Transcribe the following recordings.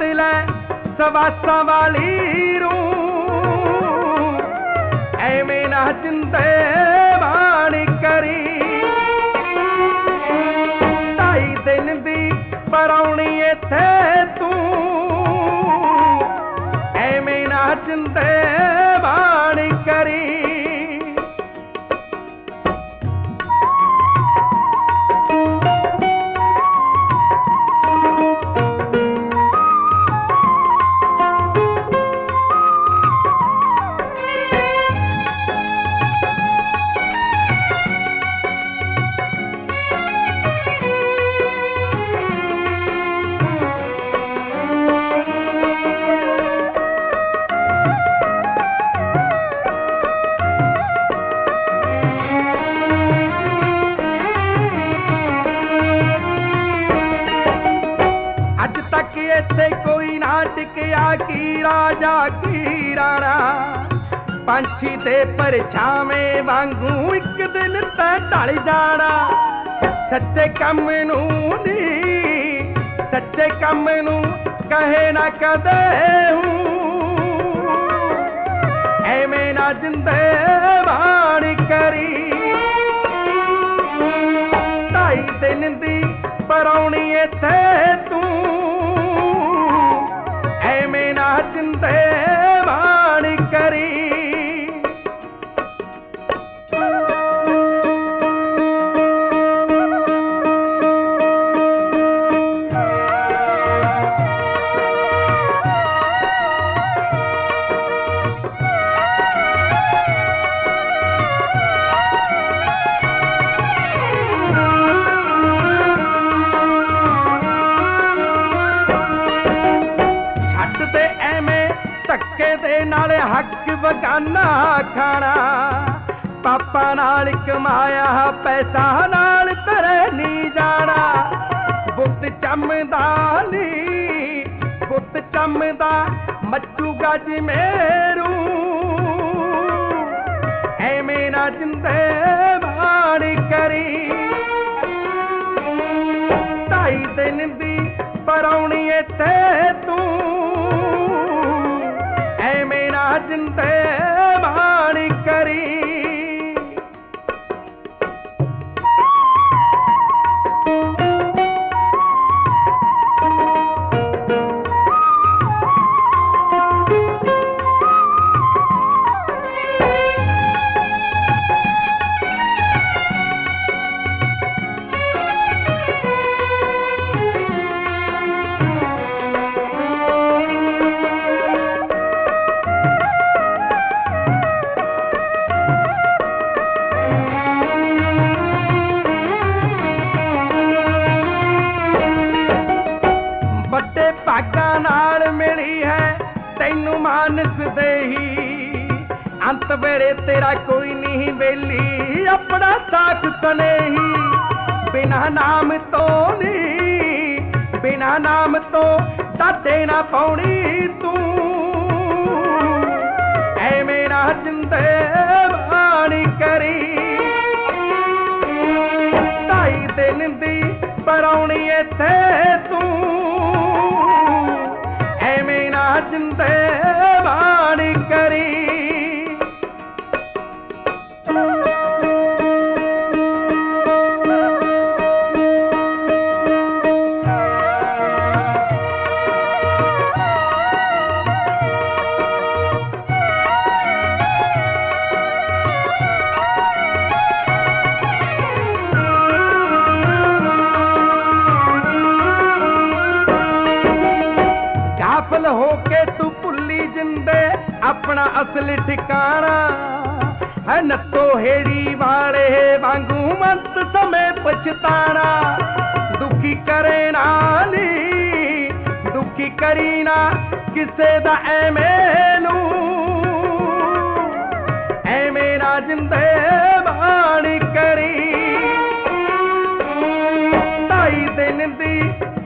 ਉੱਠ ਕੱਤ ਲੈ ਸਵਾਸਾਂ ਵਾਲੀ ਰੂ ਐਵੇਂ ਨਾ ਜਿੰਦੇ ਮਾਣੀ ਕਰੀ। ਪੰਛੀ ਦੇ ਪਰਛਾਵੇਂ ਵਾਂਗੂ ਇੱਕ ਦਿਨ ਤੈ ਢਲ ਜਾਣਾ। ਸੱਚੇ ਕੰਮ ਨੂੰ ਨੀ ਸੱਚੇ ਕੰਮ ਨੂੰ ਕਹੇ ਨਾ ਕਦੇ ਹੂੰ। ਐਵੇਂ ਨਾ ਜਿੰਦੇ ਬਾਣੀ ਕਰੀ। ਢਾਈ ਦਿਨ ਦੀ ਪਰੌਣੀ ਇੱਥੇ ਐਵੇਂ ਨਾ ਜਿੰਦੇ ਕਰੀ। ਢਾਈ ਦਿਨ ਦੀ ਪਰੌਣੀ ਇੱਥੇ ਤੂੰ। ਐਵੇਂ ਨਾ ਜਿੰਦੇ ਬਾਣੀ ਕਰੀ। ਅੰਤ ਤੇਰਾ ਕੋਈ ਨਹੀਂ ਵੇਲੀ ਆਪਣਾ ਸਾਥ ਸਨੇਹੀ ਬਿਨਾ ਨਾਮ ਤੋਂ ਨਹੀਂ, ਬਿਨਾ ਨਾਮ ਤੋਂ ਦਾਦੇ ਨਾ ਪਾਉਣੀ ਤੂੰ।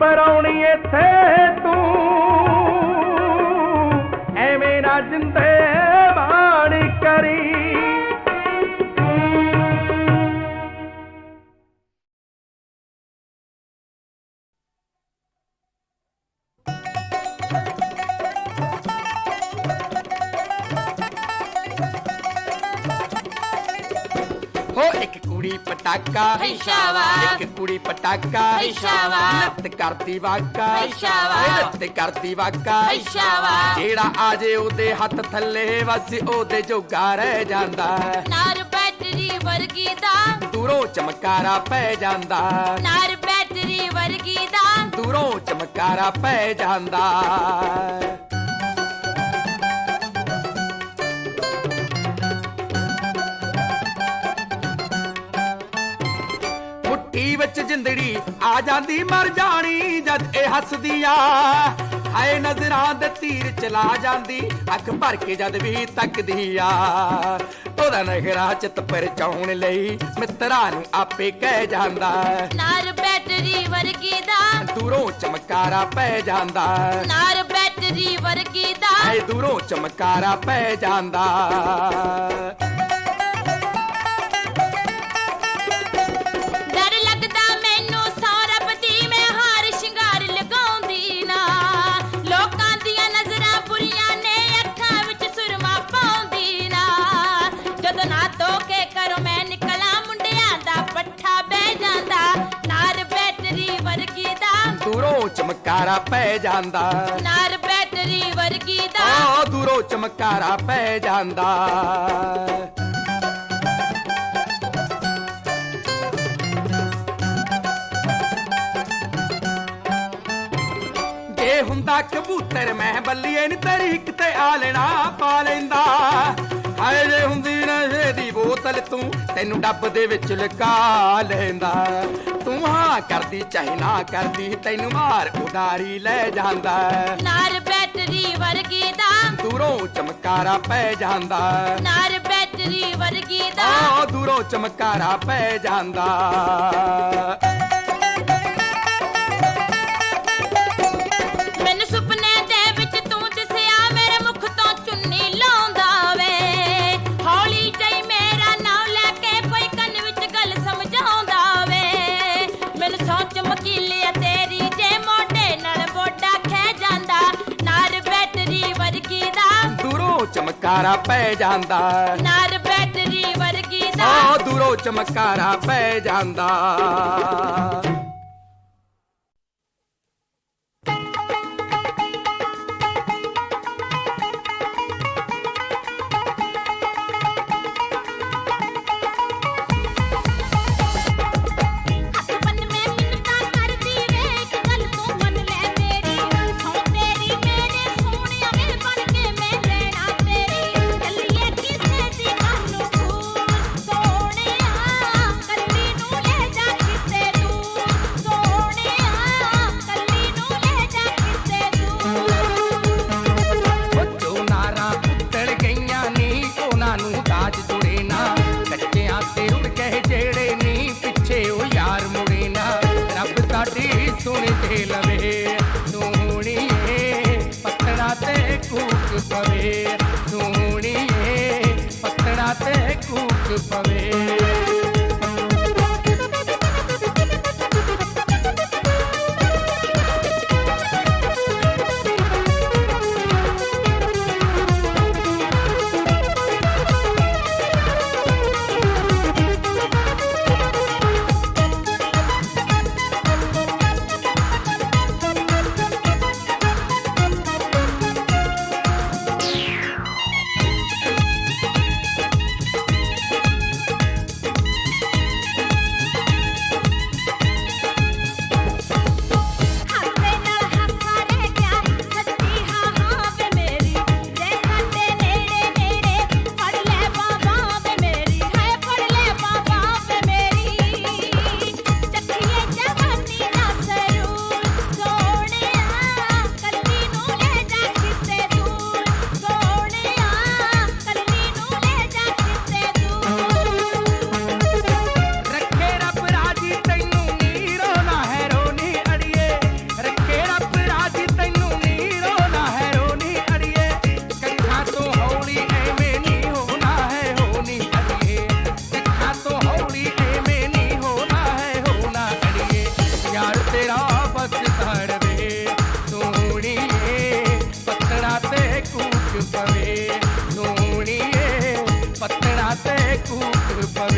ਪਰੌਣੀ ਇੱਥੇ ਤੂੰ। ਐਵੇਂ ਨਾ ਜਿੰਦੇ ਬਾਣੀ ਕਰੀ। ਹੋ ਇੱਕ ਕੁੜੀ ਪਟਾਕਾ। ਹਈਸ਼ਾਵਾ। ਇੱਕ ਕੁੜੀ ਪਟਾਕਾ। ਹਈਸ਼ਾਵਾ। ਨੱਤ ਕਰਦੀ ਵਾਕਾ। ਓਏ ਨੱਤ ਕਰਦੀ ਵਾਕਾ। ਹਈਸ਼ਾਵਾ। ਜਿਹੜਾ ਆ ਜੇ ਉਹਦੇ ਹੱਥ ਥੱਲੇ ਵਸ ਉਹਦੇ ਜੋਗਾ ਰਹਿ ਜਾਂਦਾ। ਨਾਰ ਬੈਟਰੀ ਵਰਗੀ ਦਾ। ਦੂਰੋਂ ਚਮਕਾਰਾ ਪੈ ਜਾਂਦਾ। ਨਾਰ ਬੈਟਰੀ ਵਰਗੀ ਦਾ। ਦੂਰੋਂ ਚਮਕਾਰਾ ਪੈ ਜਾਂਦਾ। ਵਿੱਚ ਜਿੰਦੜੀ ਆ ਜਾਂਦੀ ਮਰ ਜਾਣੀ ਜਦ ਇਹ ਹੱਸਦੀ ਆ। ਹਾਏ ਨਜ਼ਰਾਂ ਦੇ ਤੀਰ ਚਲਾ ਜਾਂਦੀ ਅੱਖ ਭਰ ਕੇ ਜਦ ਵੀ ਤੱਕਦੀ ਆ। ਉਹਦਾ ਨਖਰਾ ਚਿੱਤ ਪਰਚਾਉਣ ਲਈ ਮਿੱਤਰਾਂ ਨੂੰ ਆਪੇ ਕਹਿ ਜਾਂਦਾ। ਨਾਰ ਬੈਟਰੀ ਵਰਗੀ ਦਾ। ਦੂਰੋਂ ਚਮਕਾਰਾ ਪੈ ਜਾਂਦਾ। ਨਾਰ ਬੈਟਰੀ ਵਰਗੀ ਦਾ। ਐ ਦੂਰੋਂ ਚਮਕਾਰਾ ਪੈ ਜਾਂਦਾ। ਚਮਕਾਰਾ ਪੈ ਜਾਂਦਾ। ਨਾਰ ਬੈਟਰੀ ਵਰਗੀ ਦਾ। ਆ ਦੂਰੋਂ ਚਮਕਾਰਾ ਪੈ ਜਾਂਦਾ। ਜੇ ਹੁੰਦਾ ਕਬੂਤਰ ਮੈਂ ਬੱਲੀਏ ਨੀ ਤੇਰੀ ਇੱਕ ਤੇ ਆ ਲੈਣਾ ਪਾ ਲੈਂਦਾ। ਹਾਏ ਜੇ ਹੁੰਦੀ ਨਸ਼ੇ ਦੀ ਬੋਤਲ ਤੂੰ ਤੈਨੂੰ ਡੱਬ ਦੇ ਵਿੱਚ ਲੁਕਾ ਲੈਂਦਾ। ਤੂੰ ਹਾਂ ਕਰਦੀ ਚਾਹੇ ਨਾ ਕਰਦੀ ਤੈਨੂੰ ਮਾਰ ਉਡਾਰੀ ਲੈ ਜਾਂਦਾ। ਨਾਰ ਬੈਟਰੀ ਵਰਗੀ ਦਾ। ਦੂਰੋਂ ਚਮਕਾਰਾ ਪੈ ਜਾਂਦਾ। ਨਾਰ ਬੈਟਰੀ ਵਰਗੀ ਦਾ। ਦੂਰੋਂ ਚਮਕਾਰਾ ਪੈ ਜਾਂਦਾ। ਚਮਕਾਰਾ ਪੈ ਜਾਂਦਾ। ਨਾਰ ਬੈਟਰੀ ਵਰਗੀ ਦਾ। ਆ ਦੂਰੋਂ ਚਮਕਾਰਾ ਪੈ ਜਾਂਦਾ। સાથે કૂટ પવે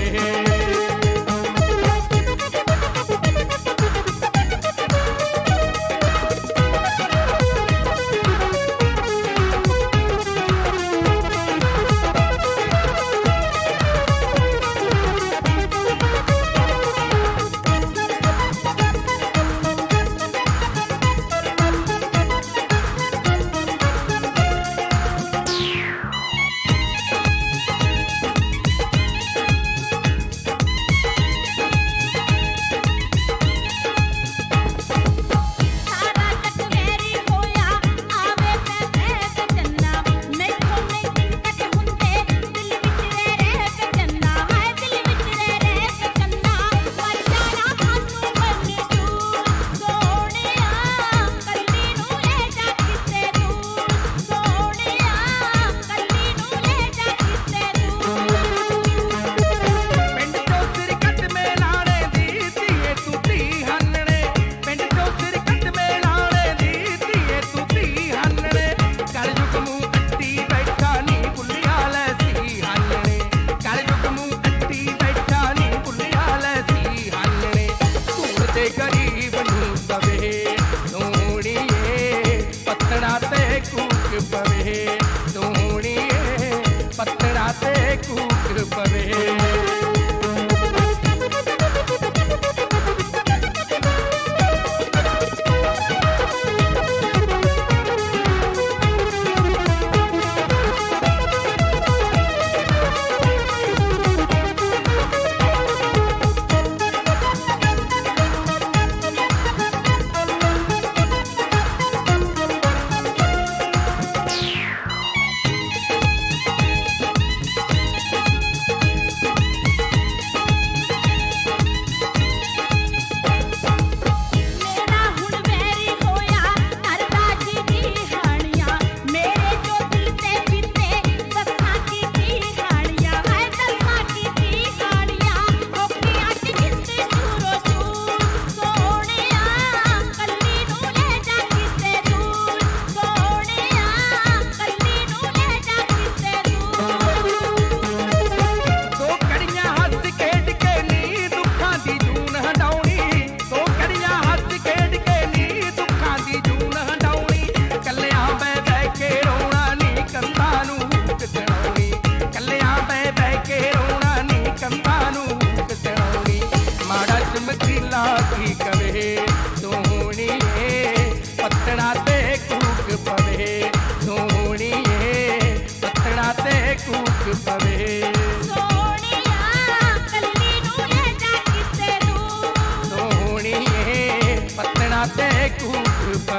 ਜਾਵੇ।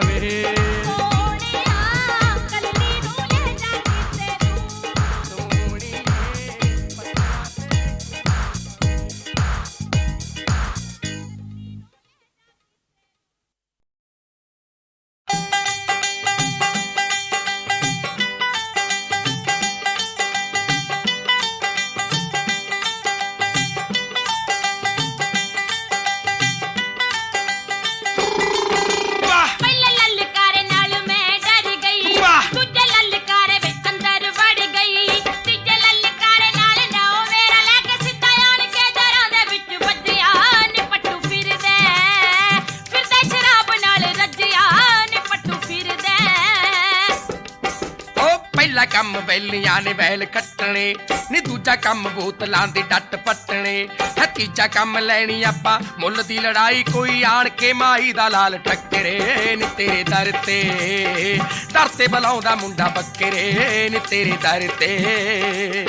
Aê. ਪਹਿਲਾ ਕੰਮ ਬੈਲੀਆਂ ਨੇ ਬੈਲ ਕੱਟਣੇ ਨੀ ਦੂਜਾ ਕੰਮ ਬੋਤਲਾਂ ਦੀ ਡੱਟ ਪੱਟਣੇ। ਹੈ ਤੀਜਾ ਕੰਮ ਲੈਣੀ ਆਪਾਂ, ਮੁੱਲ ਦੀ ਲੜਾਈ ਕੋਈ ਆਣ ਕੇ ਮਾਈ ਦਾ ਲਾਲ ਟੱਕਰੇ ਨੀ ਤੇਰੇ ਦਰ ਤੇ। ਦਰ ਤੇ ਬਲਾਉਂਦਾ ਮੁੰਡਾ ਬੱਕਰੇ, ਨੀ ਤੇਰੇ ਦਰ ਤੇ।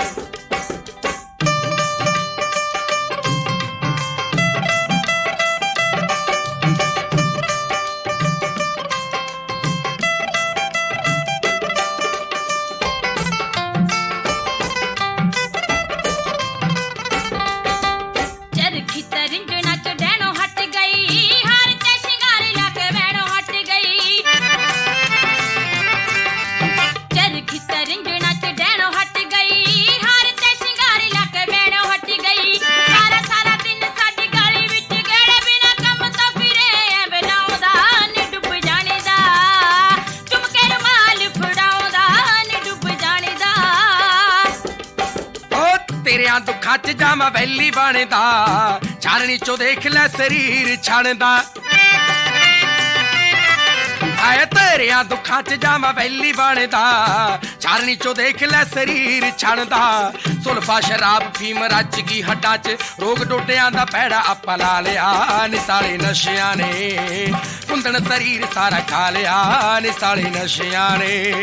ਚਰਖੀ ਤਰਿੰਜਣਾ ਚ ਡੈਣੋ ਹਟ ਗਈ। ਹਾਰ ਤੇ ਸ਼ਿੰਗਾਰੀ ਲਾ ਕੇ ਵੈਣੋ ਹਟ ਗਈ। ਸਾਰਾ ਸਾਰਾ ਦਿਨ ਸਾਡੀ ਗਲੀ ਵਿੱਚ ਗੇੜੇ ਬਿਨਾ ਕੰਮ ਤੋਂ ਫਿਰੇ ਐ ਬਣਾਉਂਦਾ ਨੀ ਡੁੱਬ ਜਾਣੇ ਦਾ ਚੁੰਮ ਕੇ ਫੜਾਉਂਦਾ, ਨੀ ਡੁੱਬ ਜਾਣੇ ਦਾ ਓ ਤੇਰਿਆਂ ਦੁੱਖਾਂ 'ਚ ਜਾਵਾਂ ਵੈਲੀ ਬਣਦਾ। ਚਾਰਣੀ 'ਚੋਂ ਦੇਖ ਲੈ ਸਰੀਰ ਛਣਦਾ। ਆਏ ਤੇਰਿਆਂ ਦੁੱਖਾਂ 'ਚ ਜਾਵਾਂ ਵੈਲੀ ਬਣਦਾ। ਚਾਰਣੀ 'ਚੋਂ ਦੇਖ ਲੈ ਸਰੀਰ ਛਣਦਾ। ਸੁਲਫਾ ਸ਼ਰਾਬ ਫੀਮ ਰੱਜ ਗਈ ਹੱਡਾਂ 'ਚ। ਰੋਗ ਡੋਡਿਆਂ ਦਾ ਪੈੜਾ ਆਪਾਂ ਲਾ ਲਿਆ। ਨਿਸਾਲੇ ਨਸ਼ਿਆਂ ਨੇ। ਕੁੰਦਣ ਸਰੀਰ ਸਾਰਾ ਖਾ ਲਿਆ। ਨਿਸਾਲੇ ਨਸ਼ਿਆਂ ਨੇ।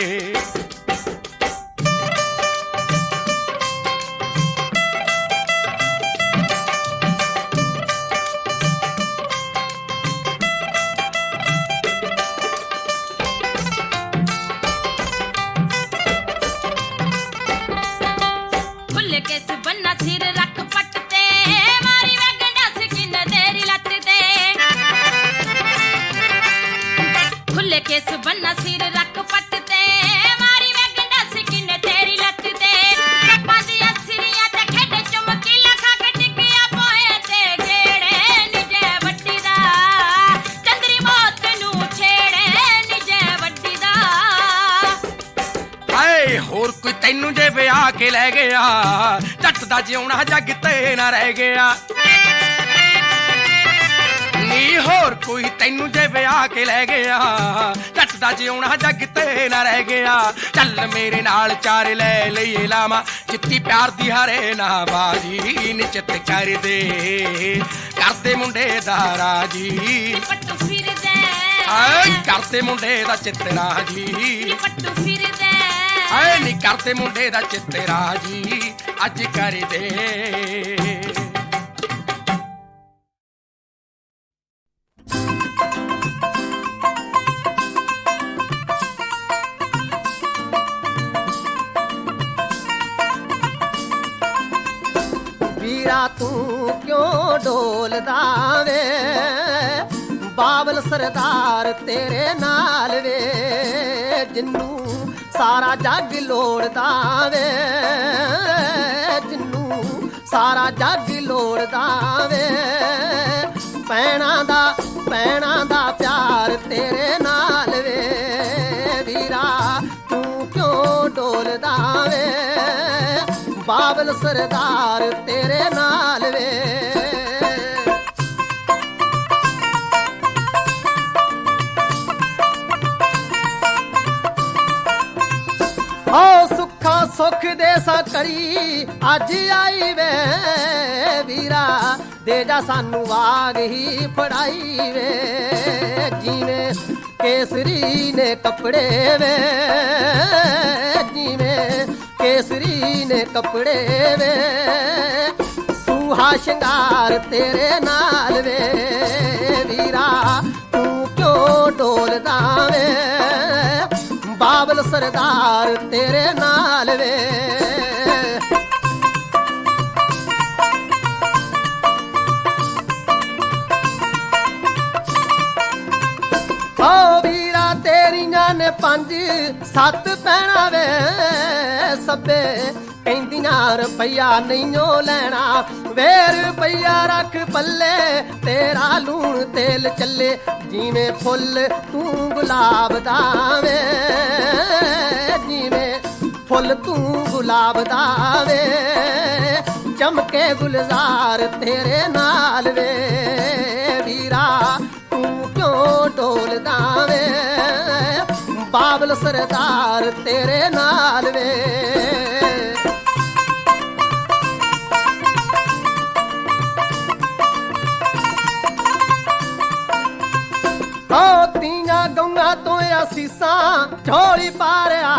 ਜੱਟ ਦਾ ਜਿਉਣਾ ਜੱਗ ਤੇ ਨਾ ਰਹਿ ਗਿਆ। ਨੀ ਹੋਰ ਕੋਈ ਤੈਨੂੰ ਜੇ ਵਿਆਹ ਕੇ ਲੈ ਗਿਆ। ਦਾ ਜਿਉਣਾ ਜੱਗ ਤੇ ਨਾ ਰਹਿ ਗਿਆ। ਚੱਲ ਮੇਰੇ ਨਾਲ ਚਾਰ ਲੈ ਲਈਏ ਲਾਵਾ। ਜਿੱਤੀ ਪਿਆਰ ਦੀ ਹਰੇ ਨਾ ਬਾਜੀ ਨਿਚਤ ਕਰ ਦੇ। ਕਰਦੇ ਮੁੰਡੇ ਦਾ ਰਾਜੀ। ਪੱਟੂ ਫਿਰਦਾ। ਆਏ ਕਰਦੇ ਮੁੰਡੇ ਦਾ ਚਿੱਤਰਾ ਜੀ ਨੀ ਪੱਟੂ ਫਿਰਦਾ। ਆਏ ਨੀ ਕਰਦੇ ਮੁੰਡੇ ਦਾ ਚਿੱਤਰਾ ਰਾਜ਼ੀ, ਅੱਜ ਕਰ ਦੇ ਵੀਰਾ ਤੂੰ ਕਿਉਂ ਡੋਲਦਾ ਵੇ? ਬਾਬਲ ਸਰਦਾਰ ਤੇਰੇ ਨਾਲ ਵੇ, ਜਿੰਨੂੰ ਸਾਰਾ ਜੱਗ ਲੋੜਦਾ ਵੇ, ਜਿੰਨੂੰ ਸਾਰਾ ਜੱਗ ਲੋੜਦਾ ਵੇ। ਪੈਣਾ ਦਾ ਪੈਣਾ ਦਾ ਪਿਆਰ ਤੇਰੇ ਨਾਲ ਵੇ, ਵੀਰਾ ਤੂੰ ਕਿਉਂ ਡੋਲਦਾ ਵੇ? ਬਾਬਲ ਸਰਦਾਰ ਤੇਰੇ ਨਾਲ ਵੇ। ਓ ਸੁੱਖਾ ਸੁਖ ਦੇ ਸਕੜੀ ਅੱਜ ਆਈ ਵੇ ਵੀਰਾ, ਦੇ ਜਾ ਸਾਨੂੰ ਵਾਗ ਹੀ ਫੜਾਈ ਵੇ। ਜਿਵੇਂ ਕੇਸਰੀ ਨੇ ਕਪੜੇ ਵੇ, ਜਿਵੇਂ ਕੇਸਰੀ ਨੇ ਕਪੜੇ ਵੇ। ਸੁਹਾ ਸ਼ਿੰਗਾਰ ਤੇਰੇ ਨਾਲ ਵੇ, ਵੀਰਾ, ਤੂੰ ਕਿਉਂ ਡੋਲਦਾ ਵੇ? ਬਾਬਲ ਸਰਦਾਰ ਤੇਰੇ ਨਾਲ ਵੇ। ਓ ਵੀਰਾ ਨੇ ਪੰਜ, ਸੱਤ ਪੈਣਾ ਵੇ ਸੱਬੇ। ਕਹਿੰਦੀਆਂ, ਰੁਪਈਆ ਨਹੀਂਓ ਲੈਣਾ। ਵੇਰ ਰੁਪਈਆ ਰੱਖ ਪੱਲੇ, ਤੇਰਾ ਲੂਣ ਤੇਲ ਚੱਲੇ। ਜਿਵੇਂ ਫੁੱਲ ਤੂੰ ਗੁਲਾਬ ਦਾ ਵੇ। ਜਿਵੇਂ ਫੁੱਲ ਤੂੰ ਗੁਲਾਬ ਦਾ ਵੇ। ਚਮਕੇ ਗੁਲਜ਼ਾਰ ਤੇਰੇ ਨਾਲ ਵੇ। ਵੀਰਾ, ਤੂੰ ਕਿਉਂ ਡੋਲਦਾ ਵੇ? ਬਾਬਲ ਸਰਦਾਰ ਤੇਰੇ ਨਾਲ ਵੇ। ਓ ਤੀਆਂ ਗੰਗਾ ਤੋਂ ਅਸੀਸਾਂ ਝੋਲੀ ਪਾਰਿਆ।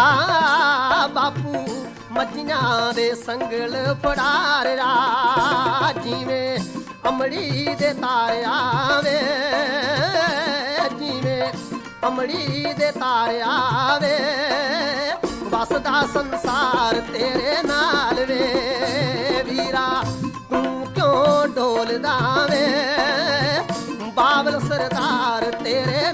ਬਾਪੂ ਮੱਝੀਆਂ ਦੇ ਸੰਗਲ ਫੜਾ ਰਿਆ ਜਿਵੇਂ ਅਮੜੀ ਦੇ ਤਾਰਿਆ ਵੇ। ਅਮੜੀ ਦੇ ਤਾਰਿਆ ਵੇ ਵਸਦਾ ਸੰਸਾਰ ਤੇਰੇ ਨਾਲ ਵੇ। ਵੀਰਾ, ਤੂੰ ਕਿਉਂ ਡੋਲਦਾ ਵੇ? ਬਾਬਲ ਸਰਦਾਰ ਤੇਰੇ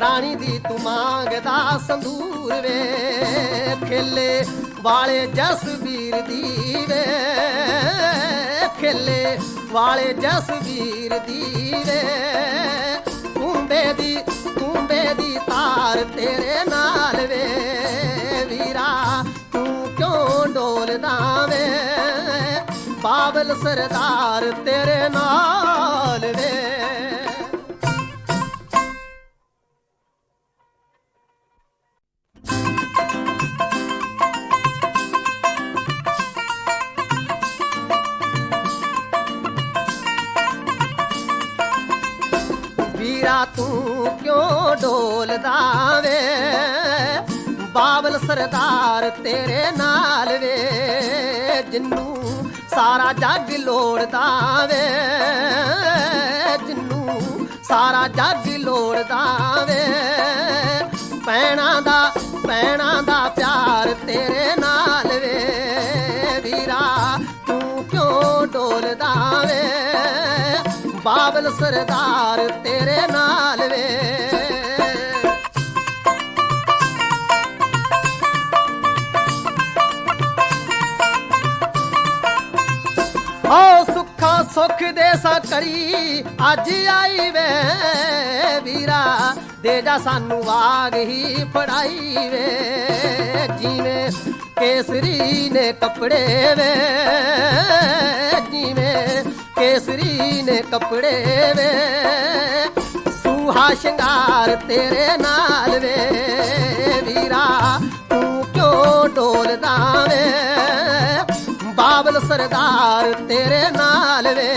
ਰਾਣੀ ਦੀ ਤੂੰ ਮੰਗਦਾ ਸੰਦੂਰ ਵੇ ਖੇਲੇ ਵਾਲੇ ਜਸਵੀਰ ਦੀ ਵੇ ਖੇਲੇ ਵਾਲੇ ਜਸਵੀਰ ਦੀ ਵੇ। ਕੁੰਬੇ ਦੀ ਕੁੰਬੇ ਦੀ ਤਾਰ ਤੇਰੇ ਨਾਲ ਵੇ। ਵੀਰਾ, ਤੂੰ ਕਿਉਂ ਡੋਲਦਾ ਵੇ? ਬਾਬਲ ਸਰਦਾਰ ਤੇਰੇ ਨਾਲ ਵੇ। ਬਾਬਲ ਸਰਦਾਰ ਤੇਰੇ ਨਾਲ ਵੇ, ਜਿੰਨੂੰ ਸਾਰਾ ਜੱਗ ਲੋੜਦਾ ਵੇ, ਜਿੰਨੂੰ ਸਾਰਾ ਜੱਗ ਲੋੜਦਾ ਵੇ। ਪੈਣਾ ਦਾ ਪੈਣਾ ਦਾ ਪਿਆਰ ਤੇਰੇ ਨਾਲ ਵੇ, ਵੀਰਾ ਤੂੰ ਕਿਉਂ ਡੋਲਦਾ ਵੇ? ਬਾਬਲ ਸਰਦਾਰ ਤੇਰੇ ਨਾਲ ਵੇ। ਸੁੱਖਾਂ ਦੇ ਸਾ ਕਰੀ ਅੱਜ ਆਈ ਵੇ ਵੀਰਾ, ਦੇ ਜਾ ਸਾਨੂੰ ਵਾਗ ਹੀ ਫੜਾਈ ਵੇ। ਜਿਵੇਂ ਕੇਸਰੀ ਨੇ ਕੱਪੜੇ ਵੇ, ਜਿਵੇਂ ਕੇਸਰੀ ਨੇ ਕੱਪੜੇ ਵੇ। ਸੁਹਾ ਸ਼ਿੰਗਾਰ ਤੇਰੇ ਨਾਲ ਵੇ, ਵੀਰਾ, ਤੂੰ ਕਿਉਂ ਡੋਲਦਾ ਵੇ? ਬਾਬਲ ਸਰਦਾਰ ਤੇਰੇ ਨਾਲ ਵੇ।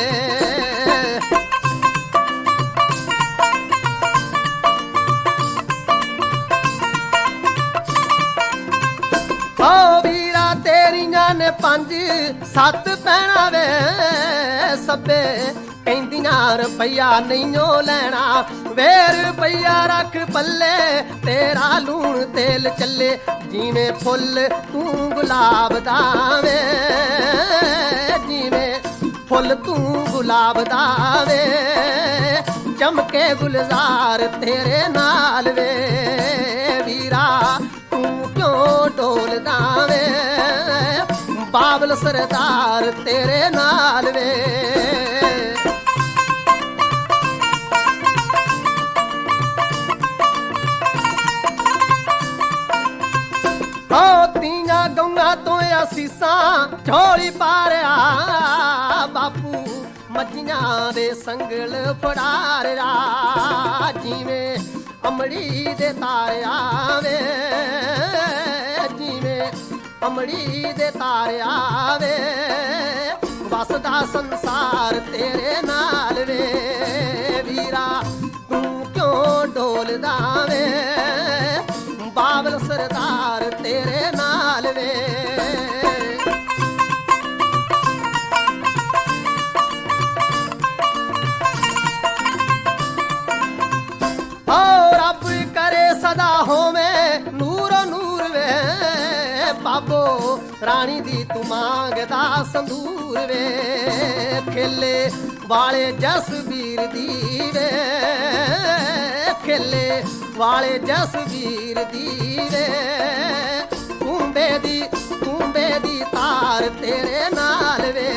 ਵੀਰਾ ਤੇਰੀਆਂ ਨੇ ਪੰਜ ਸੱਤ ਪੈਣਾ ਵੇ ਸੱਬੇ। ਕਹਿੰਦੀਆਂ ਰੁਪਈਆ ਨਹੀਂਓ ਲੈਣਾ। ਵੇ ਰੁਪਈਆ ਰੱਖ ਪੱਲੇ, ਤੇਰਾ ਲੂਣ ਤੇਲ ਚੱਲੇ, ਜਿਵੇਂ ਫੁੱਲ ਤੂੰ ਗੁਲਾਬ ਦਾ ਵੇ। ਜਿਵੇਂ ਫੁੱਲ ਤੂੰ ਗੁਲਾਬ ਦਾ ਵੇ। ਚਮਕੇ ਗੁਲਜ਼ਾਰ ਤੇਰੇ ਨਾਲ ਵੇ। ਵੀਰਾ, ਤੂੰ ਕਿਉਂ ਡੋਲਦਾ ਵੇ? ਬਾਬਲ ਸਰਦਾਰ ਤੇਰੇ ਨਾਲ ਵੇ। ਤੀਆਂ ਗੰਗਾ ਤੋਂ ਅਸੀਸਾਂ ਝੋਲੀ ਪਾਰਿਆ। ਬਾਪੂ ਮੱਝੀਆਂ ਦੇ ਸੰਗਲ ਫੜਾਰਿਆ ਜਿਵੇਂ ਅਮੜੀ ਦੇ ਤਾਰਿਆ ਵੇ ਜਿਵੇਂ ਅਮੜੀ ਦੇ ਤਾਰਿਆ ਵੇ ਵਸਦਾ ਸੰਸਾਰ ਤੇਰੇ ਨਾਲ ਵੇ। ਵੀਰਾ ਤੂੰ ਕਿਉਂ ਡੋਲਦਾ ਵੇ? ਬਾਬਲ ਸਰਦਾਰ ਰਾਣੀ ਦੀ ਤੂੰ ਮੰਗਦਾ ਸੰਦੂਰ ਵੇ, ਖੇਲੇ ਵਾਲੇ ਜਸਵੀਰ ਦੀ ਵੇ, ਖੇਲੇ ਵਾਲੇ ਜਸਵੀਰ ਦੀ ਵੇ। ਕੁੰਬੇ ਦੀ ਕੁੰਬੇ ਦੀ ਤਾਰ ਤੇਰੇ ਨਾਲ ਵੇ,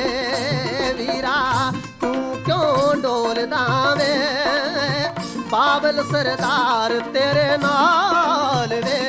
ਵੀਰਾ ਤੂੰ ਕਿਉਂ ਡੋਲਦਾ ਵੇ? ਬਾਬਲ ਸਰਦਾਰ ਤੇਰੇ ਨਾਲ ਵੇ।